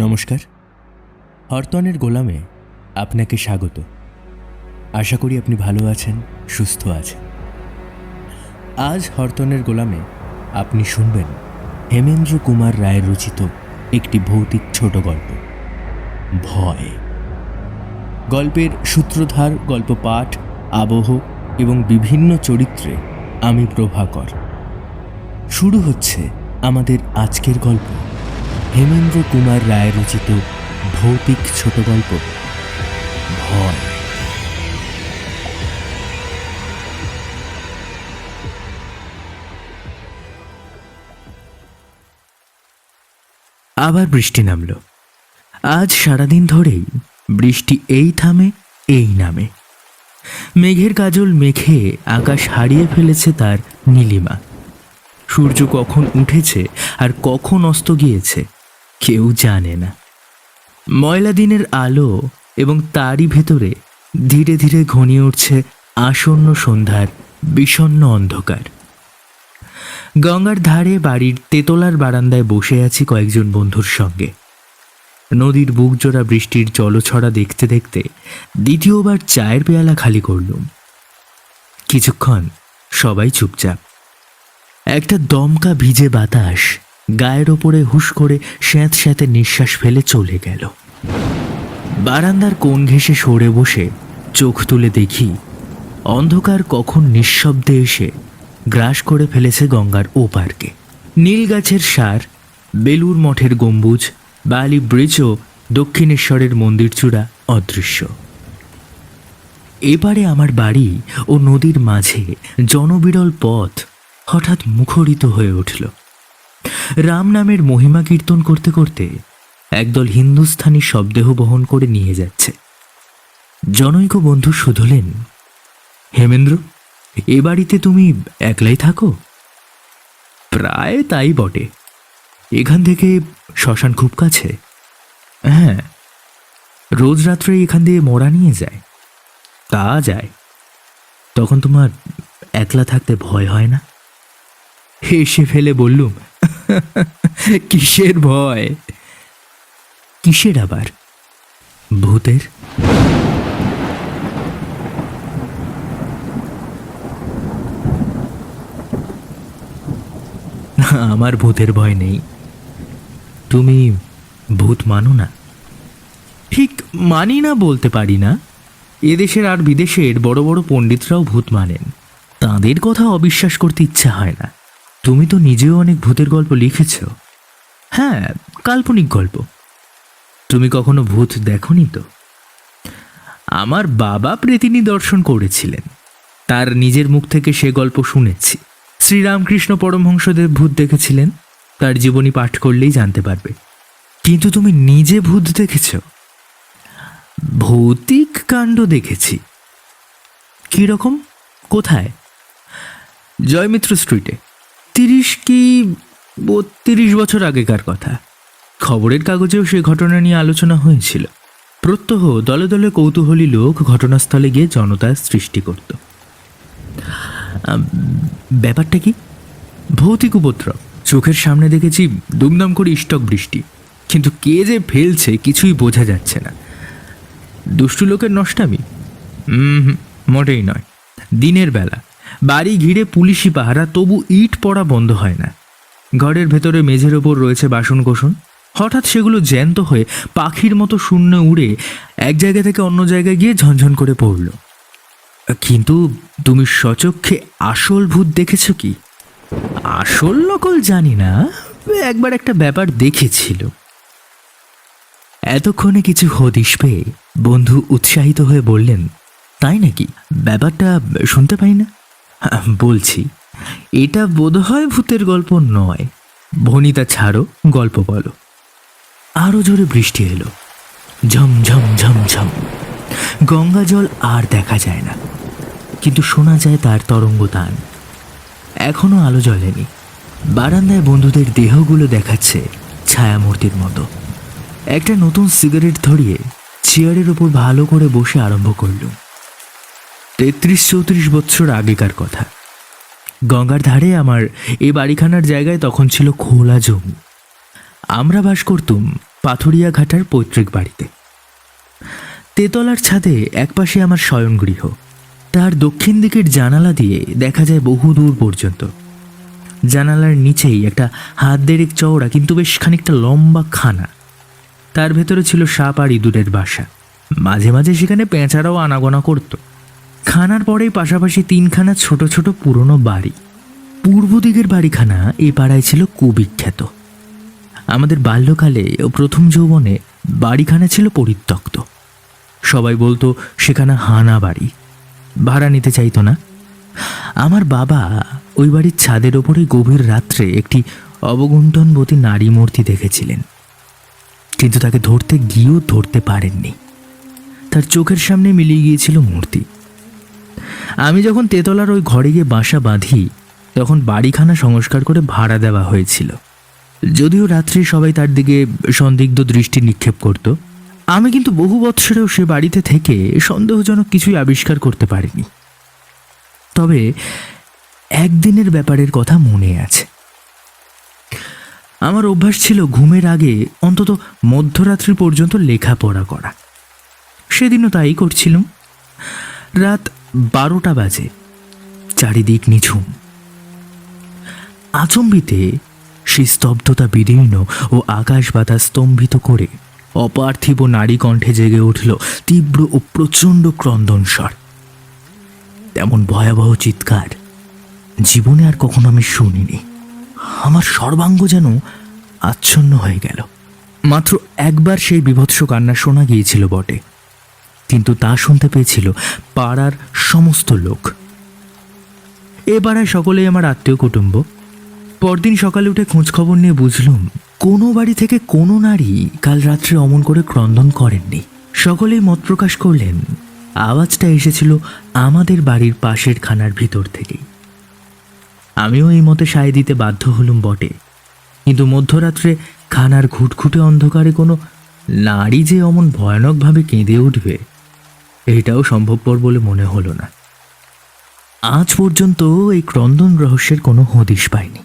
নমস্কার। হরতনের গোলামে আপনাকে স্বাগত। আশা করি আপনি ভালো আছেন, সুস্থ আছেন। আজ হরতনের গোলামে আপনি শুনবেন হেমেন্দ্র কুমার রায়ের রচিত একটি ভৌতিক ছোট গল্প, ভয়। গল্পের সূত্রধার গল্প পাঠ আবহ এবং বিভিন্ন চরিত্রে আমি প্রভাকর। শুরু হচ্ছে আমাদের আজকের গল্প। হেমেন্দ্র কুমার রায় রচিত ভৌতিক ছোট গল্প, ভয়। আবার বৃষ্টি নামল। আজ সারাদিন ধরেই বৃষ্টি এই থামে, এই নামে। মেঘের কাজল মেঘে আকাশ হারিয়ে ফেলেছে তার নীলিমা। সূর্য কখন উঠেছে আর কখন অস্ত গিয়েছে কেউ জানে না। ময়লা দিনের আলো এবং তারই ভেতরে ধীরে ধীরে ঘনিয়ে উঠছে আসন্ন সন্ধ্যার বিষণ্ণ অন্ধকার। গঙ্গার ধারে বাড়ির তেতলার বারান্দায় বসে আছি কয়েকজন বন্ধুর সঙ্গে। নদীর বুকজোড়া বৃষ্টির জলছড়া দেখতে দেখতে দ্বিতীয়বার চায়ের পেয়ালা খালি করলুম। কিছুক্ষণ সবাই চুপচাপ। একটা দমকা ভিজে বাতাস গায়ের ওপরে হুশ করে স্যাঁত স্যাঁতে নিঃশ্বাস ফেলে চলে গেল। বারান্দার কোণ ঘেঁষে সরে বসে চোখ তুলে দেখি অন্ধকার কখন নিঃশব্দে এসে গ্রাস করে ফেলেছে গঙ্গার ওপারকে। নীল গাছের সার, বেলুর মঠের গম্বুজ, বালি ব্রিজও দক্ষিণেশ্বরের মন্দির চূড়া অদৃশ্য। এবারে আমার বাড়ি ও নদীর মাঝে জনবিরল পথ হঠাৎ মুখরিত হয়ে উঠল। রাম নামের মহিমা কীর্তন করতে করতে একদল হিন্দুস্থানি শবদেহ বহন করে নিয়ে যাচ্ছে। জনৈক বন্ধু শুধলেন হেমেন্দ্র এ বাড়িতে তুমি একলাই থাকো? প্রায় তাই বটে। এখান থেকে শ্মশান খুব কাছে। হ্যাঁ রোজ রাত্রে এখান দিয়ে মোড়া নিয়ে যায়। তা যায়। তখন তোমার একলা থাকতে ভয় হয় না? হেসে ফেলে বললুম কিসের ভয়? কিসের আবার? ভূতের? আমার ভূতের ভয় নেই। তুমি ভূত মানো না। ঠিক মানি না বলতে পারি না। এদেশের আর বিদেশের বড় বড় পণ্ডিতরাও ভূত মানেন। তাঁদের কথা অবিশ্বাস করতে ইচ্ছা হয় না। তুমি তো নিজেও অনেক ভূতের গল্প লিখেছ। হ্যাঁ কাল্পনিক গল্প। তুমি কখনো ভূত দেখনি তো? আমার বাবা প্রেতিনী দর্শন করেছিলেন। তার নিজের মুখ থেকে সে গল্প শুনেছি। শ্রীরামকৃষ্ণ পরমহংসদেব ভূত দেখেছিলেন। তার জীবনী পাঠ করলেই জানতে পারবে। কিন্তু তুমি নিজে ভূত দেখেছ? ভৌতিক কাণ্ড দেখেছি। কীরকম কোথায়? জয়মিত্র স্ট্রিটে। তিরিশ কি বত্রিশ বছর আগেকার কথা। খবরের কাগজেও সে ঘটনা নিয়ে আলোচনা হয়েছিল। প্রত্যহ দলে দলে কৌতূহলী লোক ঘটনাস্থলে গিয়ে জনতার সৃষ্টি করত। ব্যাপারটা কি? ভৌতিক উপদ্রব। চোখের সামনে দেখেছি দুমদম করে স্টক বৃষ্টি। কিন্তু কে যে ফেলছে কিছুই বোঝা যাচ্ছে না। দুষ্টু লোকের নষ্টামি? মোটেই নয়। দিনের বেলা। বাড়ি ঘিরে পুলিশি পাহারা, তবু ইট পড়া বন্ধ হয় না। ঘরের ভেতরে মেঝের ওপর রয়েছে বাসন কোসন হঠাৎ সেগুলো জ্যান্ত হয়ে পাখির মতো শূন্য উড়ে এক জায়গা থেকে অন্য জায়গায় গিয়ে ঝনঝন করে পড়ল। কিন্তু তুমি সচক্ষে আসল ভূত দেখেছ কি? আসল নকল জানি না, একবার একটা ব্যাপার দেখেছিল। এতক্ষণে কিছু হদিশ পেয়ে বন্ধু উৎসাহিত হয়ে বললেন, তাই নাকি? ব্যাপারটা শুনতে পাই না? বলছি, এটা বোধহয় ভূতের গল্প নয়। ভনিতা ছাড়ো, গল্প বলো। আরও জোরে বৃষ্টি এলো। ঝম ঝম ঝম ঝম। গঙ্গা জল আর দেখা যায় না। কিন্তু শোনা যায় তার তরঙ্গ তান এখনও আলো জ্বলেনি। বারান্দায় বন্ধুদের দেহগুলো দেখাচ্ছে ছায়ামূর্তির মতো। একটা নতুন সিগারেট ধরিয়ে চেয়ারের ওপর ভালো করে বসে আরম্ভ করলুম। তেত্রিশ চৌত্রিশ বছর আগেকার কথা। গঙ্গার ধারে আমার এই বাড়িখানার জায়গায় তখন ছিল খোলা জমি। আমরা বাস করতুম পাথুরিয়া ঘাটার পৈতৃক বাড়িতে। তেতলার ছাদে একপাশে আমার শয়নগৃহ। তার দক্ষিণ দিকের জানালা দিয়ে দেখা যায় বহু দূর পর্যন্ত। জানালার নিচেই একটা হাত দেড়েক চওড়া, কিন্তু বেশ খানিকটা লম্বা খানা। তার ভেতরে ছিল সাপ আর ইঁদুরের বাসা। মাঝে মাঝে সেখানে পেঁচারাও আনাগোনা করত। খানার পরেই পাশাপাশি তিনখানা ছোট ছোট পুরনো বাড়ি। পূর্ব দিকের বাড়িখানা এ পাড়ায় ছিল কুবিখ্যাত। আমাদের বাল্যকালে ও প্রথম যৌবনে বাড়িখানা ছিল পরিত্যক্ত। সবাই বলতো, সেখানে হানা বাড়ি। ভাড়া নিতে চাইতো না। আমার বাবা ওই বাড়ির ছাদের ওপরে গভীর রাত্রে একটি অবগুণ্ঠনবতী নারী মূর্তি দেখেছিলেন। কিন্তু তাকে ধরতে গিয়েও ধরতে পারেননি। তার চোখের সামনে মিলিয়ে গিয়েছিল মূর্তি। আমি যখন তেতলার ওই ঘরে গিয়ে বাসা বাঁধি, তখন বাড়িখানা সংস্কার করে ভাড়া দেওয়া হয়েছিল। যদিও রাত্রি সবাই তার দিকে সন্দিগ্ধ দৃষ্টি নিক্ষেপ করত, আমি কিন্তু বহু বৎসরেও সে বাড়িতে থেকে সন্দেহজনক কিছুই আবিষ্কার করতে পারিনি। তবে একদিনের ব্যাপারের কথা মনে আছে। আমার অভ্যাস ছিল ঘুমের আগে অন্তত মধ্যরাত্রি পর্যন্ত লেখাপড়া করা। সেদিনও তাই করছিলাম। রাত বারোটা বাজে, চারিদিক নিঝুম। আচম্বিতে সেই স্তব্ধতা বিদীর্ণ ও আকাশ বাতাস স্তম্ভিত করে অপার্থিব নারী কণ্ঠে জেগে উঠল তীব্র ও প্রচণ্ড ক্রন্দন স্বর তেমন ভয়াবহ চিৎকার জীবনে আর কখনো আমি শুনিনি। আমার সর্বাঙ্গ যেন আচ্ছন্ন হয়ে গেল। মাত্র একবার সেই বিভৎস কান্না শোনা গিয়েছিল বটে। কিন্তু তা শুনতে পেয়েছিল পাড়ার সমস্ত লোক। এ পাড়ায় সকলেই আমার আত্মীয় কুটুম্ব। পরদিন সকালে উঠে খোঁজখবর নিয়ে বুঝলুম, কোনো বাড়ি থেকে কোনো নারী কাল রাত্রে অমন করে ক্রন্দন করেননি। সকলেই মত প্রকাশ করলেন, আওয়াজটা এসেছিল আমাদের বাড়ির পাশের খানার ভিতর থেকেই। আমিও এই মতে সায় দিতে বাধ্য হলুম বটে, কিন্তু মধ্যরাত্রে খানার ঘুটঘুটে অন্ধকারে কোনো নারী যে অমন ভয়ানকভাবে কেঁদে উঠবে এটাও সম্ভবপর বলে মনে হলো না। আজ পর্যন্ত এই ক্রন্দন রহস্যের কোনো হদিশ পাইনি।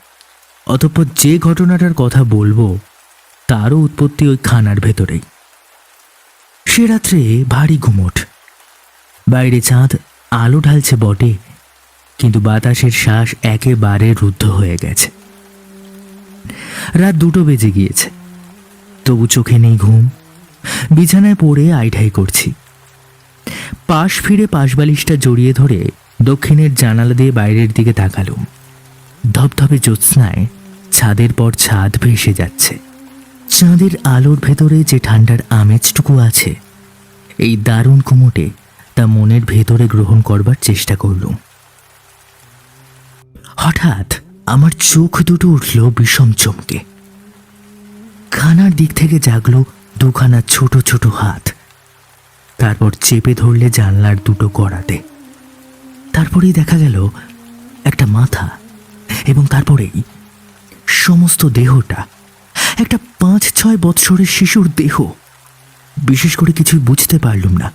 অতঃপর যে ঘটনাটার কথা বলব, তারও উৎপত্তি ওই খানার ভেতরেই। সে রাত্রে ভারী ঘুমট বাইরে চাঁদ আলো ঢালছে বটে, কিন্তু বাতাসের শ্বাস একেবারে রুদ্ধ হয়ে গেছে। রাত দুটো বেজে গিয়েছে। তবু চোখে নেই ঘুম। বিছানায় পড়ে আইঢাই করছি। পাশ ফিরে পাশবালিশটা জড়িয়ে ধরে দক্ষিণের জানালা দিয়ে বাইরের দিকে তাকালুম। ধপধপে জ্যোৎস্নায় ছাদের পর ছাদ ভেসে যাচ্ছে। চাঁদের আলোর ভেতরে যে ঠান্ডার আমেজটুকু আছে, এই দারুণ কুমোটে তা মনের ভেতরে গ্রহণ করবার চেষ্টা করলুম। হঠাৎ আমার চোখ দুটো উঠল বিষম চমকে। খানার দিক থেকে জাগলো দুখানা ছোট ছোট হাত। তারপর চেপে ধরলে জানলার দুটো গড়াতে তারপরেই দেখা গেল একটা মাথা এবং তারপরেই সমস্ত দেহটা। একটা পাঁচ ছয় বৎসরের শিশুর দেহ। বিশেষ করে কিছুই বুঝতে পারলুম না,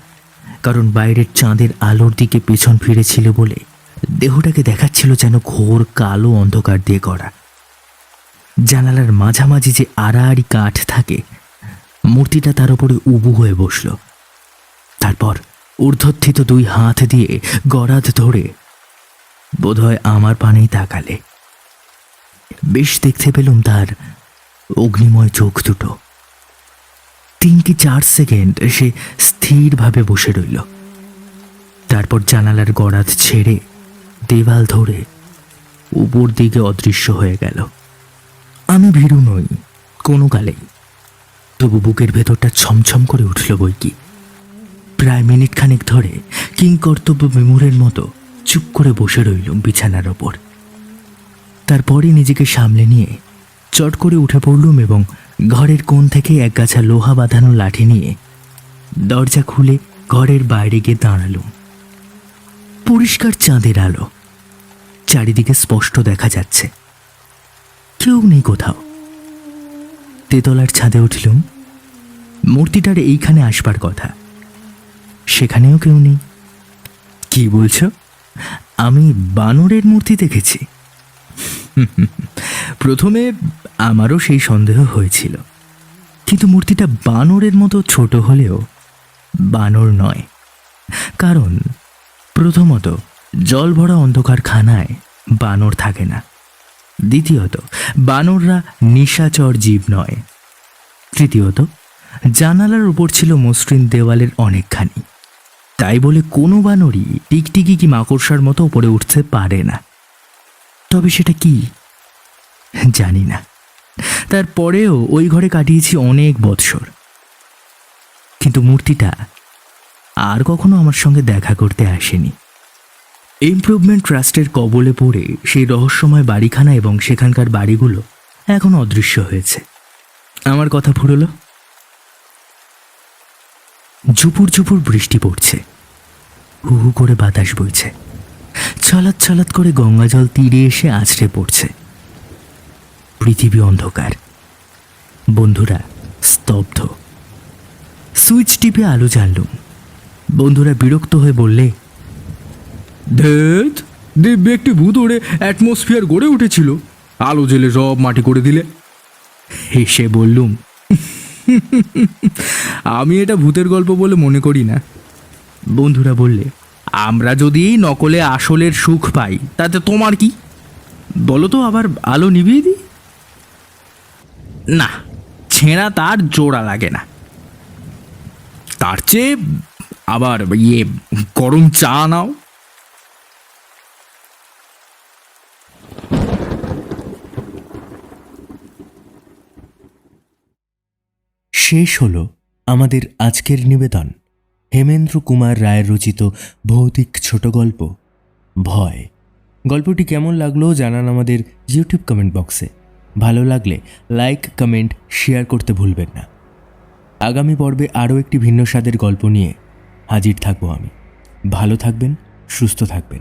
কারণ বাইরের চাঁদের আলোর দিকে পেছন ফিরেছিল বলে দেহটাকে দেখাচ্ছিল যেন ঘোর কালো অন্ধকার দিয়ে করা জানালার মাঝামাঝি যে আড়াআড়ি কাঠ থাকে, মূর্তিটা তার উপরে উবু হয়ে বসল। তারপর ঊর্ধ্বস্থিত দুই হাত দিয়ে গরাদ ধরে বোধহয় আমার পানেই তাকালে। বেশ দেখতে পেলুম তার অগ্নিময় চোখ দুটো। তিন কি চার সেকেন্ড সে স্থিরভাবে বসে রইল। তারপর জানালার গড়াত ছেড়ে দেওয়াল ধরে উপর দিকে অদৃশ্য হয়ে গেল। আমি ভীরু নই, কোনো কালেই তবু বুকের ভেতরটা ছমছম করে উঠল বই কি প্রায় মিনিট খানেক ধরে কিং কর্তব্য মতো চুপ করে বসে রইলুম বিছানার ওপর। তারপরে নিজেকে সামলে নিয়ে চট করে উঠে পড়লুম এবং ঘরের কোণ থেকে এক গাছা লোহা বাঁধানো লাঠি নিয়ে দরজা খুলে ঘরের বাইরে গিয়ে দাঁড়ালুম। পরিষ্কার চাঁদের আলো চারিদিকে স্পষ্ট দেখা যাচ্ছে। কেউ নেই কোথাও। তেতলার ছাদে উঠলুম। মূর্তিটার এইখানে আসবার কথা। সেখানেও কেউ নেই। কি বলছো? আমি বানরের মূর্তি দেখেছি। প্রথমে আমারও সেই সন্দেহ হয়েছিল। কিন্তু মূর্তিটা বানরের মতো ছোট হলেও বানর নয়। কারণ প্রথমত, জল ভরা অন্ধকার খানায় বানর থাকে না। দ্বিতীয়ত, বানররা নিশাচর জীব নয়। তৃতীয়ত, জানালার উপর ছিল মসৃণ দেওয়ালের অনেকখানি। তাই বলে কোনো বানরই টিকটিকি কি মাকড়সার মতো উপরে উঠতে পারে না। তবে সেটা কি? জানি না। তারপরেও ওই ঘরে কাটিয়েছি অনেক বৎসর। কিন্তু মূর্তিটা আর কখনো আমার সঙ্গে দেখা করতে আসেনি। ইমপ্রুভমেন্ট ট্রাস্টের কবলে পড়ে সেই রহস্যময় বাড়িখানা এবং সেখানকার বাড়িগুলো এখন অদৃশ্য হয়েছে। আমার কথা ফুরলো? ঝুপুর ঝুপুর বৃষ্টি পড়ছে। হু হু করে বাতাস বইছে। ছলাৎ ছলাৎ করে গঙ্গা জল তীরে এসে আছড়ে পড়ছে। পৃথিবী অন্ধকার। বন্ধুরা স্তব্ধ। সুইচ টিপে আলো জ্বাললুম। বন্ধুরা বিরক্ত হয়ে বললে ধেত দিব্যি একটি ভূতরে অ্যাটমসফিয়ার গড়ে উঠেছিল। আলো জেলে সব মাটি করে দিলে। হেসে বললুম আমি এটা ভূতের গল্প বলে মনে করি না। বন্ধুরা বললে, আমরা যদি নকলে আসলের সুখ পাই, তাতে তোমার কি? বলো তো আবার আলো নিভিয়ে দিই? না, ছেঁড়া তার জোড়া লাগে না। তার চেয়ে আবার ইয়ে গরম চা নাও। শেষ হলো আমাদের আজকের নিবেদন। হেমেন্দ্র কুমার রায়ের রচিত ভৌতিক ছোট গল্প, ভয়। গল্পটি কেমন লাগল জানান আমাদের ইউটিউব কমেন্ট বক্সে ভালো লাগলে লাইক কমেন্ট শেয়ার করতে ভুলবেন না। আগামী পর্বে আরও একটি ভিন্ন স্বাদের গল্প নিয়ে হাজির থাকব আমি। ভালো থাকবেন, সুস্থ থাকবেন।